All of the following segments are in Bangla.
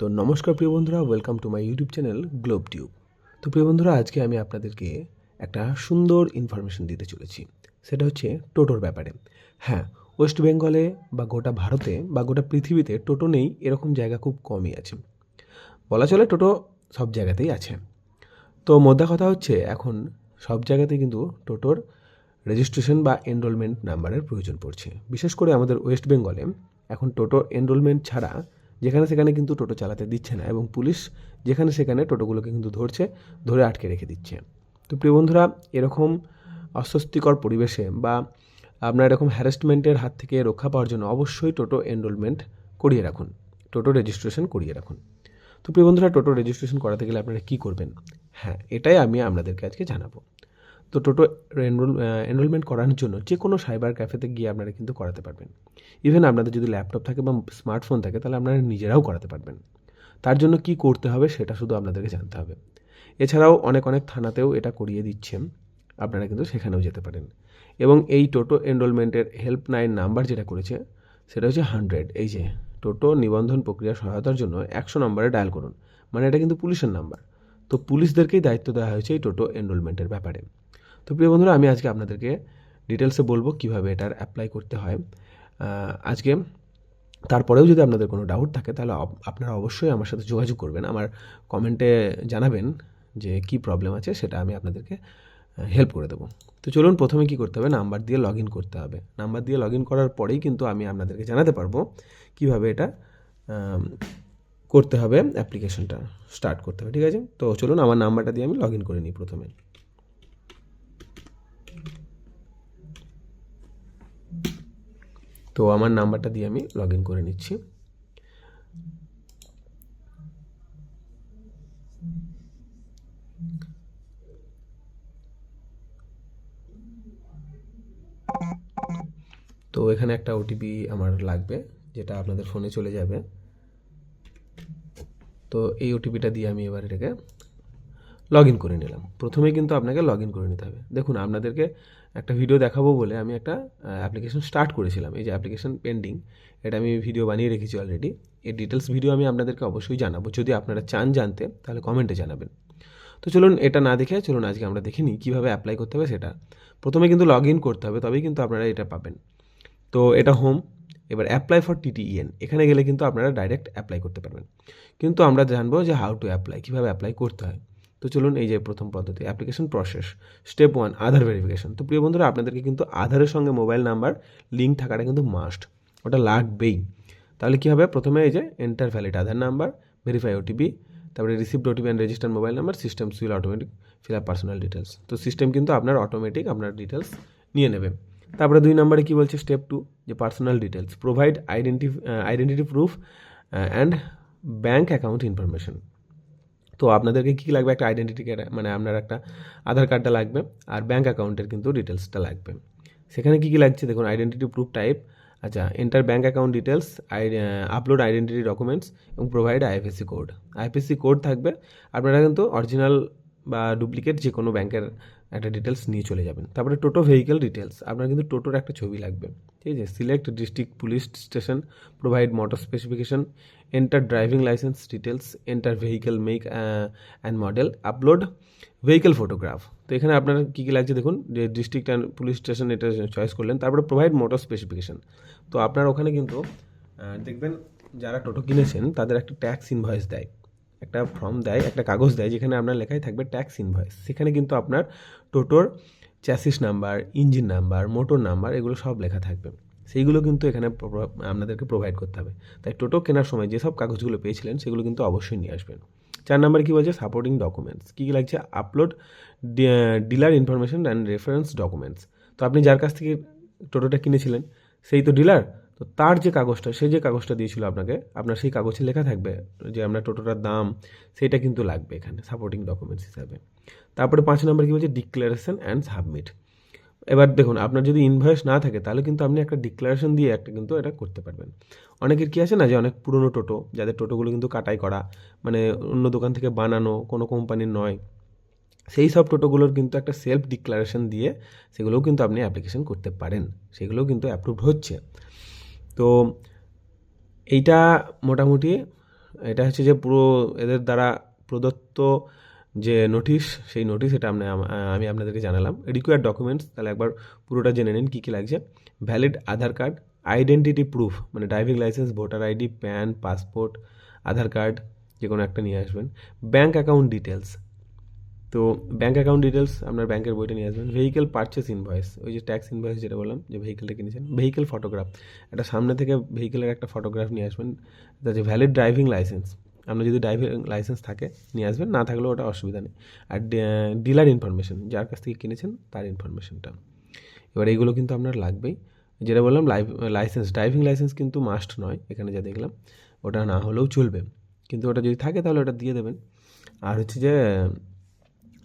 তো নমস্কার প্রিয় বন্ধুরা welcome to my YouTube channel Globe Tube তো প্রিয় বন্ধুরা, আজকে আমি আপনাদেরকে একটা সুন্দর ইনফরমেশন দিতে চলেছি। সেটা হচ্ছে টোটোর ব্যাপারে। হ্যাঁ ওয়েস্ট বেঙ্গলে বা গোটা ভারতে বা গোটা পৃথিবীতে টোটো নেই, এরকম জায়গা খুব কমই আছে। বলা চলে টোটো সব জায়গাতেই আছে। তো মোদ্দা কথা হচ্ছে, এখন সব জায়গাতেই কিন্তু টোটোর রেজিস্ট্রেশন বা এনরোলমেন্ট নাম্বারের প্রয়োজন পড়ছে। বিশেষ করে আমাদের ওয়েস্ট বেঙ্গলে এখন টোটো এনরোলমেন্ট ছাড়া যেখানে সেখানে কিন্তু টোটো চালাতে দিচ্ছে না এবং পুলিশ যেখানে সেখানে টোটোগুলোকে কিন্তু ধরছে, ধরে আটকে রেখে দিচ্ছে। তো প্রিয় বন্ধুরা, এরকম অস্বস্তিকর পরিবেশে বা আপনার এরকম হ্যারাসমেন্টের হাত থেকে রক্ষা পাওয়ার জন্য অবশ্যই টোটো এনরোলমেন্ট করিয়ে রাখুন। টোটো রেজিস্ট্রেশন করিয়ে রাখুন। তো প্রিয় বন্ধুরা, টোটো রেজিস্ট্রেশন করাতে গেলে আপনারা কী করবেন? হ্যাঁ এটাই আমি আপনাদেরকে আজকে জানাব। তো টোটো এনরোল এনরোলমেন্ট করানোর জন্য যে কোনো সাইবার ক্যাফেতে গিয়ে আপনারা কিন্তু করাতে পারবেন। ইভেন আপনাদের যদি ল্যাপটপ থাকে বা স্মার্টফোন থাকে, তাহলে আপনারা নিজেরাও করাতে পারবেন। তার জন্য কি করতে হবে সেটা শুধু আপনাদেরকে জানতে হবে। এছাড়াও অনেক অনেক থানাতেও এটা করিয়ে দিচ্ছেন আপনারা কিন্তু সেখানেও যেতে পারেন। এবং এই টোটো এনরোলমেন্টের হেল্পলাইন নাম্বার যেটা করেছে, সেটা হচ্ছে হান্ড্রেড এই যে টোটো নিবন্ধন প্রক্রিয়া সহায়তার জন্য একশো নম্বরে ডায়াল করুন। মানে এটা কিন্তু পুলিশের নাম্বার তো পুলিশদেরকেই দায়িত্ব দেওয়া হয়েছে এই টোটো এনরোলমেন্টের ব্যাপারে। তো প্রিয় বন্ধুরা, আমি আজকে আপনাদেরকে ডিটেলসে বলব কীভাবে এটার অ্যাপ্লাই করতে হয়। আজকে তারপরেও যদি আপনাদের কোনো ডাউট থাকে, তাহলে আপনারা অবশ্যই আমার সাথে যোগাযোগ করবেন। আমার কমেন্টে জানাবেন যে কি প্রবলেম আছে, সেটা আমি আপনাদেরকে হেল্প করে দেবো। তো চলুন প্রথমে কি করতে হবে? নাম্বার দিয়ে লগ ইন করতে হবে। নাম্বার দিয়ে লগ ইন করার পরেই কিন্তু আমি আপনাদেরকে জানাতে পারব কীভাবে এটা করতে হবে অ্যাপ্লিকেশনটা স্টার্ট করতে হবে। ঠিক আছে? তো চলুন আমার নাম্বারটা দিয়ে আমি লগ ইন করে নিই প্রথমে। তো আমার নাম্বারটা দিয়ে আমি লগ ইন করে নিচ্ছি। তো এখানে একটা ওটিপি আমার লাগবে, যেটা আপনাদের ফোনে চলে যাবে। তো এই ওটিপিটা দিয়ে আমি এবার এটাকে লগ ইন করে নিলাম। প্রথমে কিন্তু আপনাকে লগ ইন করে নিতে হবে। দেখুন, আপনাদেরকে একটা ভিডিও দেখাবো বলে আমি একটা অ্যাপ্লিকেশন স্টার্ট করেছিলাম। এই যে অ্যাপ্লিকেশন পেন্ডিং এটা আমি ভিডিও বানিয়ে রেখেছি অলরেডি এই ডিটেলস ভিডিও আমি আপনাদেরকে অবশ্যই জানাব। যদি আপনারা চান জানতে, তাহলে কমেন্টে জানাবেন। তো চলুন, এটা না দেখে, চলুন আজকে আমরা দেখে নিই কীভাবে অ্যাপ্লাই করতে হবে সেটা। প্রথমে কিন্তু লগ ইন করতে হবে, তবেই কিন্তু আপনারা এটা পাবেন। তো এটা হোম এবার অ্যাপ্লাই ফর টিটিইএন এখানে গেলে কিন্তু আপনারা ডাইরেক্ট অ্যাপ্লাই করতে পারবেন। কিন্তু আমরা জানব যে হাউ টু অ্যাপ্লাই কীভাবে অ্যাপ্লাই করতে হয়। তো চলুন এই যে প্রথম পদ্ধতি application process step one Aadhaar verification তো প্রিয় বন্ধুরা, আপনাদেরকে কিন্তু আধারের সঙ্গে মোবাইল নাম্বার লিঙ্ক থাকাটা কিন্তু মাস্ট ওটা লাগবেই। তাহলে কী হবে? প্রথমে এই যে enter valid Aadhaar number verify OTP তারপরে received OTP and register mobile number system will automatic fill up personal details তো সিস্টেম কিন্তু আপনার অটোমেটিক আপনার ডিটেলস নিয়ে নেবে। তারপরে দুই নম্বরে কী বলছে? স্টেপ টু যে personal details provide identity identity proof and bank account information তো আপনাদেরকে কী লাগবে একটা আইডেন্টিটি মানে আপনার একটা আধার কার্ডটা লাগবে আর ব্যাঙ্ক অ্যাকাউন্টের কিন্তু ডিটেলসটা লাগবে। সেখানে কী কী লাগছে? দেখুন আইডেন্টিটি প্রুফ টাইপ আচ্ছা enter bank account details upload identity documents এবং provide IFSC code IFSC code থাকবে, আপনারা কিন্তু অরিজিনাল বা ডুপ্লিকেট যে কোনো ব্যাংকের একটা ডিটেলস নিয়ে চলে যাবেন। তারপরে টোটো ভেহিকেল ডিটেলস আপনার কিন্তু টোটোর একটা ছবি লাগবে। ঠিক আছে? Select district police station provide motor specification enter driving licence details enter vehicle make and model upload vehicle photograph তো এখানে আপনার কী কী লাগছে দেখুন? যে ডিস্ট্রিক্ট অ্যান্ড পুলিশ স্টেশন এটা চয়েস করলেন, তারপরে প্রোভাইড মোটর স্পেসিফিকেশন তো আপনার ওখানে কিন্তু দেখবেন যারা টোটো কিনেছেন, তাদের একটা ট্যাক্স ইনভয়েস দেয়। একটা ফর্ম দেয়, একটা কাগজ দেয় যেখানে আপনার লেখাই থাকবে ট্যাক্স ইনভয়েস সেখানে কিন্তু আপনার টোটোর chassis number engine number motor number এগুলো সব লেখা থাকবে। সেইগুলো কিন্তু এখানে আপনাদেরকে প্রোভাইড করতে হবে। তাই টোটো কেনার সময় যেসব কাগজগুলো পেয়েছিলেন সেগুলো কিন্তু অবশ্যই নিয়ে আসবেন। চার নাম্বার কী বলছে? সাপোর্টিং ডকুমেন্টস কী কী লাগছে? Upload dealer information and reference documents তো আপনি যার কাছ থেকে টোটোটা কিনেছিলেন, সেই তো ডিলার তো তার যে কাগজটা, সে যে কাগজটা দিয়েছিল আপনাকে, আপনার সেই কাগজে লেখা থাকবে যে আপনার টোটোটার দাম, সেটা কিন্তু লাগবে এখানে সাপোর্টিং ডকুমেন্টস হিসাবে। তারপরে পাঁচ নম্বর কী বলছে? ডিক্লারেশন অ্যান্ড সাবমিট এবার দেখুন, আপনার যদি ইনভয়েস না থাকে, তাহলে কিন্তু আপনি একটা ডিক্লারেশন দিয়ে একটা কিন্তু এটা করতে পারবেন। অনেকের কী আছে না, যে অনেক পুরনো টোটো, যাদের টোটোগুলো কিন্তু কাটাই করা মানে অন্য দোকান থেকে বানানো, কোনো কোম্পানির নয়, সেই সব টোটোগুলোর কিন্তু একটা সেলফ ডিক্লারেশন দিয়ে, সেগুলোও কিন্তু আপনি অ্যাপ্লিকেশন করতে পারেন। সেগুলোও কিন্তু অ্যাপ্রুভড হচ্ছে। তো এইটা মোটামুটি, এটা হচ্ছে যে পুরো এদের দ্বারা প্রদত্ত যে নোটিশ সেই নোটিশ এটা আপনি আমি আপনাদেরকে জানালাম। রিকোয়ার্ড ডকুমেন্টস তাহলে একবার পুরোটা জেনে নিন কী কী লাগছে। Valid Aadhaar card identity proof মানে driving licence voter ID PAN passport Aadhaar card যে কোনো একটা নিয়ে আসবেন। ব্যাঙ্ক অ্যাকাউন্ট ডিটেলস তো ব্যাঙ্ক অ্যাকাউন্ট ডিটেলস আপনার ব্যাংকের বইটা নিয়ে আসবেন। ভেহিকেল পারচেস ইনভয়েস ওই যে ট্যাক্স ইনভয়েস যেটা বললাম, যে ভেহিকেলটা কিনেছেন। ভেহিকেল ফটোগ্রাফ একটা সামনে থেকে ভেহিকেলের একটা ফটোগ্রাফ নিয়ে আসবেন। যে ভ্যালিড ড্রাইভিং লাইসেন্স আপনার যদি ড্রাইভিং লাইসেন্স থাকে, নিয়ে আসবেন। না থাকলেও ওটা অসুবিধা নেই। আর ডিলার ইনফরমেশন যার কাছ থেকে কিনেছেন, তার ইনফরমেশনটা এবার এইগুলো কিন্তু আপনার লাগবেই। যেটা বললাম লাইসেন্স ড্রাইভিং লাইসেন্স কিন্তু মাস্ট নয়, এখানে যা দেখলাম। ওটা না হলেও চলবে। কিন্তু ওটা যদি থাকে, তাহলে ওটা দিয়ে দেবেন। আর হচ্ছে যে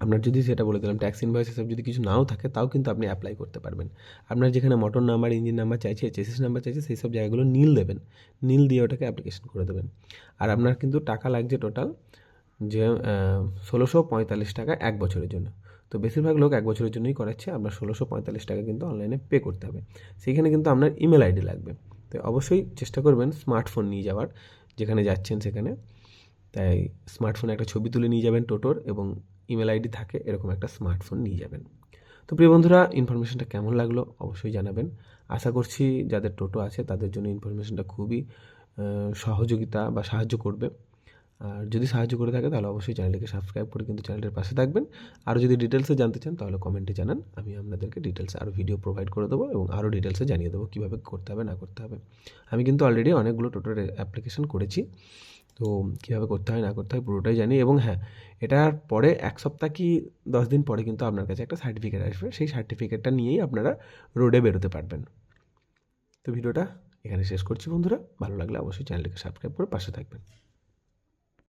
আপনার যদি সেটা বলে দিলাম ট্যাক্স ইনভয়েস এসব যদি কিছু নাও থাকে, তাও কিন্তু আপনি অ্যাপ্লাই করতে পারবেন। আপনার যেখানে মোটর নাম্বার ইঞ্জিন নাম্বার চাইছে চেসিস নাম্বার চাইছে, সেই সব জায়গাগুলো নীল দেবেন। নীল দিয়ে ওটাকে অ্যাপ্লিকেশন করে দেবেন। আর আপনার কিন্তু টাকা লাগছে টোটাল যে ষোলোশো পঁয়তাল্লিশ টাকা এক বছরের জন্য। তো বেশিরভাগ লোক এক বছরের জন্যই করাচ্ছে, আপনার ষোলোশো পঁয়তাল্লিশ টাকা কিন্তু অনলাইনে পে করতে হবে। সেইখানে কিন্তু আপনার ইমেল আইডি লাগবে। তো অবশ্যই চেষ্টা করবেন স্মার্টফোন নিয়ে যাওয়ার, যেখানে যাচ্ছেন সেখানে। তাই স্মার্টফোনে একটা ছবি তুলে নিয়ে যাবেন টোটোর এবং ইমেল আইডি থাকে, এরকম একটা স্মার্টফোন নিয়ে যাবেন। তো প্রিয় বন্ধুরা, ইনফরমেশনটা কেমন লাগল অবশ্যই জানাবেন। আশা করছি যাদের টোটো আছে, তাদের জন্য ইনফরমেশনটা খুবই সহযোগিতা বা সাহায্য করবে। আর যদি সাহায্য করে থাকে, তাহলে অবশ্যই চ্যানেলটিকে সাবস্ক্রাইব করে কিন্তু চ্যানেলের পাশে থাকবেন। আর যদি ডিটেলসে জানতে চান, তাহলে কমেন্টে জানান। আমি আপনাদেরকে ডিটেলস আরও ভিডিও প্রোভাইড করে দেবো এবং আরও ডিটেলসে জানিয়ে দেবো কীভাবে করতে হবে, না করতে হবে। আমি কিন্তু অলরেডি অনেকগুলো টোটোর অ্যাপ্লিকেশন করেছি। তো কীভাবে করতে হয়, না করতে হয় পুরোটাই জানি এবং হ্যাঁ এটার পরে এক সপ্তাহ কি দশ দিন পরে কিন্তু আপনার কাছে একটা সার্টিফিকেট আসবে। সেই সার্টিফিকেটটা নিয়েই আপনারা রোডে বেরোতে পারবেন। তো ভিডিওটা এখানে শেষ করছি বন্ধুরা। ভালো লাগলে অবশ্যই চ্যানেলটিকে সাবস্ক্রাইব করে পাশে থাকবেন।